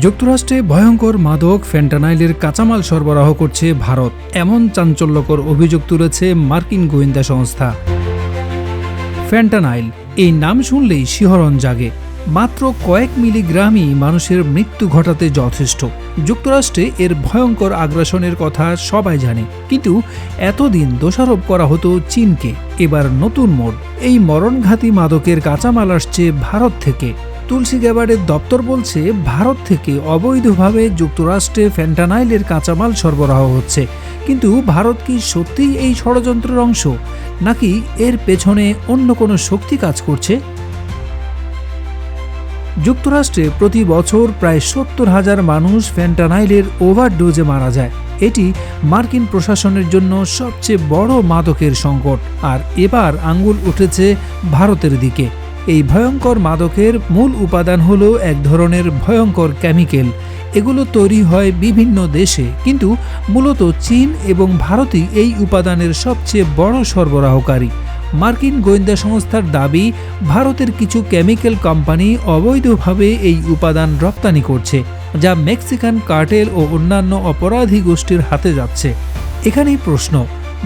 যুক্তরাষ্ট্রে ভয়ঙ্কর মাদক ফেন্টানাইলের কাঁচামাল সরবরাহ করছে ভারত। এমন চাঞ্চল্যকর অভিযোগ তুলেছে মার্কিন গোয়েন্দা সংস্থা। ফেন্টানাইল, এই নাম শুনলেই শিহরণ জাগে। মাত্র কয়েক মিলিগ্রামই মানুষের মৃত্যু ঘটাতে যথেষ্ট। যুক্তরাষ্ট্রে এর ভয়ঙ্কর আগ্রাসনের কথা সবাই জানে। কিন্তু এতদিন দোষারোপ করা হতো চীনকে। এবার নতুন মোড়। এই মরণঘাতী মাদকের কাঁচামাল আসছে ভারত থেকে। তুলসী গ্যাবার্ডের দপ্তর বলছে, ভারত থেকে অবৈধভাবে যুক্তরাষ্ট্রে ফ্যান্টানাইলের কাঁচামাল সরবরাহ হচ্ছে। কিন্তু ভারত কি সত্যিই এই ষড়যন্ত্রের অংশ? নাকি এর পেছনে অন্য কোনো শক্তি কাজ করছে? যুক্তরাষ্ট্রে প্রতি বছর প্রায় সত্তর হাজার মানুষ ফ্যান্টানাইলের ওভারডোজে মারা যায়। এটি মার্কিন প্রশাসনের জন্য সবচেয়ে বড় মাদকের সংকট। আর এবার আঙ্গুল উঠেছে ভারতের দিকে। এই ভয়ঙ্কর মাদকের মূল উপাদান হল এক ধরনের ভয়ঙ্কর কেমিক্যাল এগুলো তৈরি হয় বিভিন্ন দেশে, কিন্তু মূলত চীন এবং ভারতই এই উপাদানের সবচেয়ে বড় সরবরাহকারী। মার্কিন গোয়েন্দা সংস্থার দাবি, ভারতের কিছু কেমিক্যাল কোম্পানি অবৈধভাবে এই উপাদান রপ্তানি করছে, যা মেক্সিকান কার্টেল ও অন্যান্য অপরাধী গোষ্ঠীর হাতে যাচ্ছে। এখানেই প্রশ্ন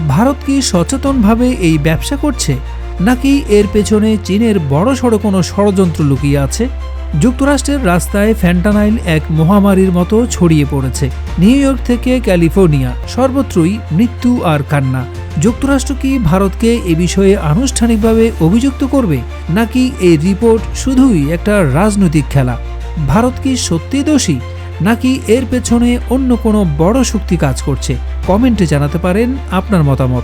ভারত কি সচেতনভাবে এই ব্যবসা করছে নাকি এর পেছনে চীনের বড়সড় কোনো ষড়যন্ত্র লুকিয়ে আছে? যুক্তরাষ্ট্রের রাস্তায় ফ্যান্টানাইল এক মহামারীর মতো ছড়িয়ে পড়েছে। নিউ ইয়র্ক থেকে ক্যালিফোর্নিয়া, সর্বত্রই মৃত্যু আর কান্না। যুক্তরাষ্ট্র কি ভারতকে এ বিষয়ে আনুষ্ঠানিকভাবে অভিযুক্ত করবে? নাকি এই রিপোর্ট শুধুই একটা রাজনৈতিক খেলা? ভারত কি সত্যি দোষী? নাকি এর পেছনে অন্য কোনো বড় শক্তি কাজ করছে? কমেন্টে জানাতে পারেন আপনার মতামত।